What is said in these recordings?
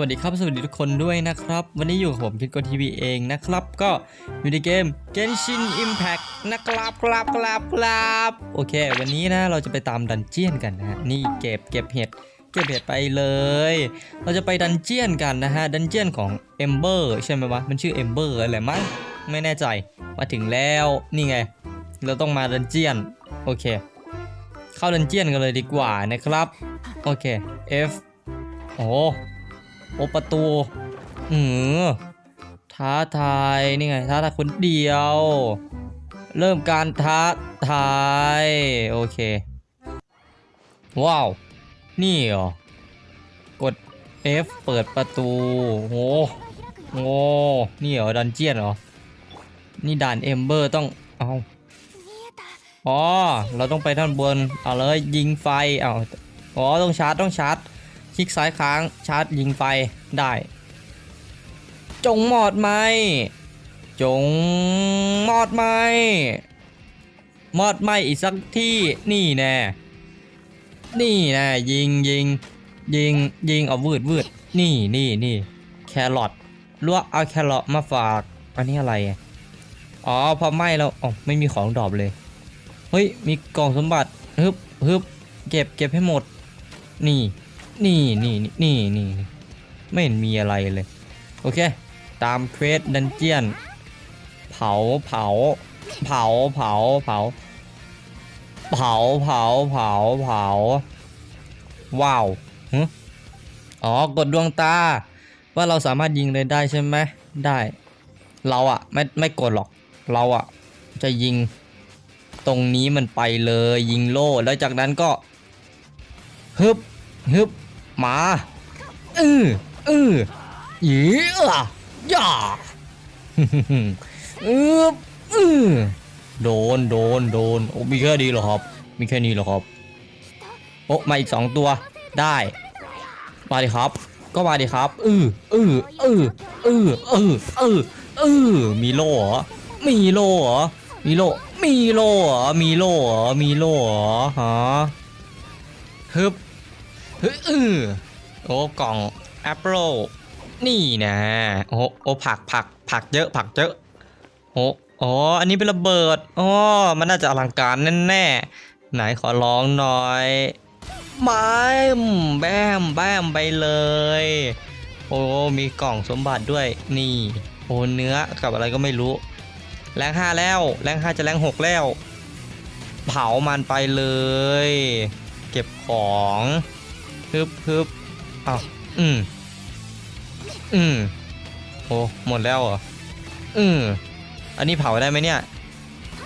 วัสดีครับ สวัสดีทุกคนด้วยนะครับ วันนี้อยู่กับผมคิดกทีวีเองนะครับ ก็อยู่ในเกม Genshin Impact นะครับครับครับครับโอเค วันนี้นะเราจะไปตามดันเจียนกันนะฮะนี่เก็บเก็บเห็ดเก็บเห็ดไปเลย เราจะไปดันเจียนกันนะฮะดันเจียนของ Ember ใช่ไหมวะมันชื่อ Ember อะไรมั้งไม่แน่ใจมาถึงแล้วนี่ไง เราต้องมาดันเจียนโอเค เข้าดันเจียนกันเลยดีกว่านะครับโอเค F โอ้ โอประตูอือท้าทายนี่ไงท้าทายคนเดียว เริ่มการท้าทายโอเค ว้าว นี่เหรอกด F เปิดประตูโหโอ้นี่เหรอดันเจียนเหรอ นี่ด่านเอมเบอร์ต้องเอาอ๋อ เราต้องไปท่านบน เอาเลยยิงไฟ เอาอ๋อ ต้องชาร์จ ต้องชาร์จ คลิกซ้ายค้างชาร์จยิงไฟได้ จงหมอดไหมจงหมอดไหมหมอดไหมอีกสักที่นี่แน่นี่แน่ยิงยิงยิงยิงเอาวืดวืดนี่นี่นี่แครอทลวกเอาแครอทมาฝากอันนี้อะไรอ๋อพอไหมแล้วอ๋อไม่มีของดรอปเลยเฮ้ยมีกล่องสมบัติฮึบฮึบเก็บเก็บให้หมดนี่ นี่นี่นี่นี่นี่ไม่เห็นมีอะไรเลย โอเค ตามเควสดันเจียน เผาเผา เผาเผาเผา เผาเผาเผาเผา ว้าวอ๋อกดดวงตา ว่าเราสามารถยิงเลยได้ใช่ไหมได้ เราอะไม่ไม่กดหรอก เราอะจะยิงตรงนี้มันไปเลยยิงโล่แล้วจากนั้นก็ฮึบฮึบ มาอืออือยีอะย่าอืออืออโดนโดนโดนโอ้มีแค่นี้เหรอครับ มีแค่นี้เหรอครับ โอ้มาอีกสองตัวได้ มาดิครับ ก็มาดิครับอืออืออืออืออืออืออือมีโล่เหรอมีโล่เหรอมีโล่มีโล่เหรอมีโล่เหรอมีโล่เหรอฮะฮึบ ฮึอือโอ้กล่องแอปเปิลนี่นะโอ้โอ้ผักผักผักเยอะผักเยอะโอ้อ๋ออันนี้เป็นระเบิดอ๋อมันน่าจะอลังการแน่ๆไหนขอร้องหน่อยไม้แบมแบมไปเลย โอ้มีกล่องสมบัติด้วยนี่ โอ้เนื้อกับอะไรก็ไม่รู้ แรงห้าแล้ว แรงห้าจะแรงหกแล้ว เผามันไปเลย เก็บของ ฮึบฮึบอ้าวอืม อืมโอ้หมดแล้วเหรอ อืมอันนี้เผาได้ไหมเนี่ย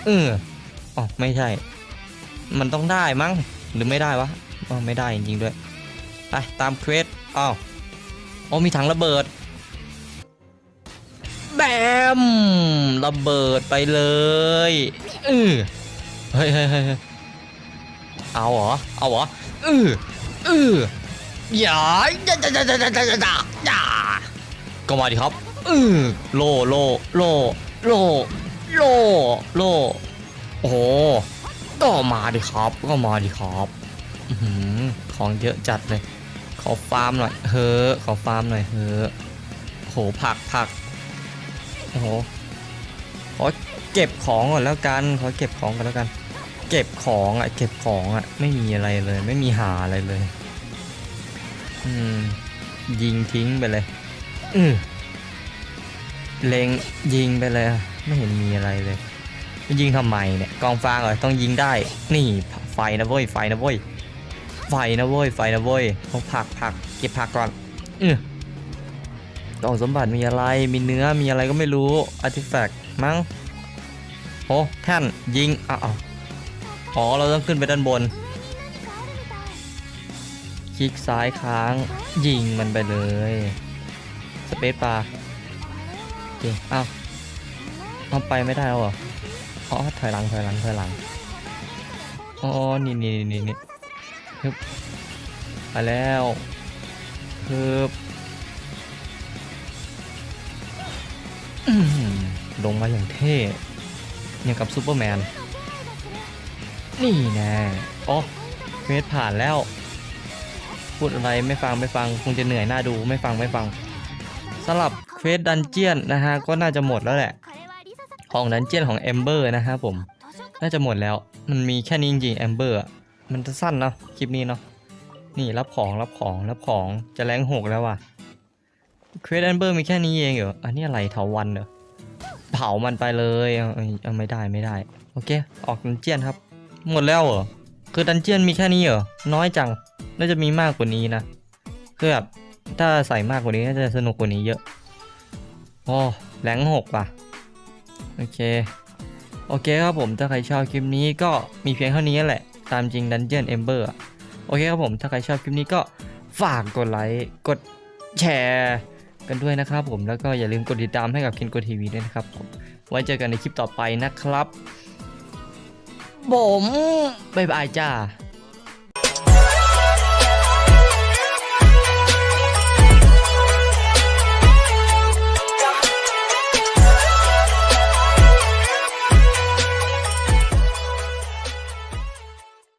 อืมอ๋อไม่ใช่ มันต้องได้มั้ง หรือไม่ได้วะอ๋อไม่ได้จริงๆด้วย ไปตามเควสอ้าวโอ้มีถังระเบิด แบม ระเบิดไปเลย อือเฮ้ยเฮ้ยเฮ้ยเฮ้ยเอาเหรอ เอาเหรอ อืออือ ย่าย่าย่าย่าย่าย่าย่าก็มาดิครับอืโลโลโลโลโลโลโอ้ก็มาดิครับ ก็มาดิครับของเยอะจัดเลย ขอฟาร์มหน่อยเฮ้อขอฟาร์มหน่อยเฮ้อโหผักผักโอ้โหขอเก็บของก่อนแล้วกันขอเก็บของก่อนแล้วกัน เก็บของอะเก็บของอะไม่มีอะไรเลย ไม่มีหาอะไรเลย อืม ยิงทิ้งไปเลย อือเล็งยิงไปเลยอะไม่เห็นมีอะไรเลย ยิงทำไมเนี่ยกองฟางเหรอต้องยิงได้ นี่ไฟนะเว้ยไฟนะเว้ยไฟนะเว้ยไฟนะเว้ยต้องผักผักเก็บผักก่อนอือกล่องสมบัติมีอะไรมีเนื้อมีอะไรก็ไม่รู้อาร์ติแฟกต์มั้งโอ้แท่นยิงอ้าวอ๋อเราต้องขึ้นไปด้านบนค ลิกซ้ายค้าง ยิงมันไปเลย สเปซบาโอเคอ้าวเอาไปไม่ได้แล้วเหรออ๋อถอยหลังถอยหลังถอยหลังอ๋อนี่นี่นี่นี่ฮึบไปแล้วฮึบลงมาอย่างเท่อย่างกับซูเปอร์แมน นี่แน่โอ้เควสผ่านแล้ว พูดอะไรไม่ฟังไม่ฟังคงจะเหนื่อยหน้าดูไม่ฟังไม่ฟังสำหรับเควสดันเจียนนะฮะก็น่าจะหมดแล้วแหละ ของดันเจียนของแอมเบอร์นะฮะผมน่าจะหมดแล้วมันมีแค่นี้จริงแอมเบอร์มันจะสั้นเนาะคลิปนี้เนาะนี่รับของรับของรับของจะแรงหกแล้วว่ะเควสแอมเบอร์มีแค่นี้เองเหรอ อันนี้อะไรเถาวันเหรอ เผามันไปเลยเออาเอาไม่ได้ไม่ได้ โอเค ออกดันเจียนครับ หมดแล้วเหรอ คือดันเจียนมีแค่นี้เหรอ น้อยจัง น่าจะมีมากกว่านี้นะคือแบบถ้าใส่มากกว่านี้น่าจะสนุกกว่านี้เยอะโอ้แรงหกว่ะ โอเค โอเคครับผม ถ้าใครชอบคลิปนี้ก็มีเพียงเท่านี้แหละ ตามจริง Dungeon Ember อะโอเคครับผม ถ้าใครชอบคลิปนี้ก็ฝากกดไลค์ กดแชร์กันด้วยนะครับผม แล้วก็อย่าลืมกดติดตามให้กับ Kingo TV ด้วยนะครับผม ไว้เจอกันในคลิปต่อไปนะครับ ผม บ๊ายบายจ้า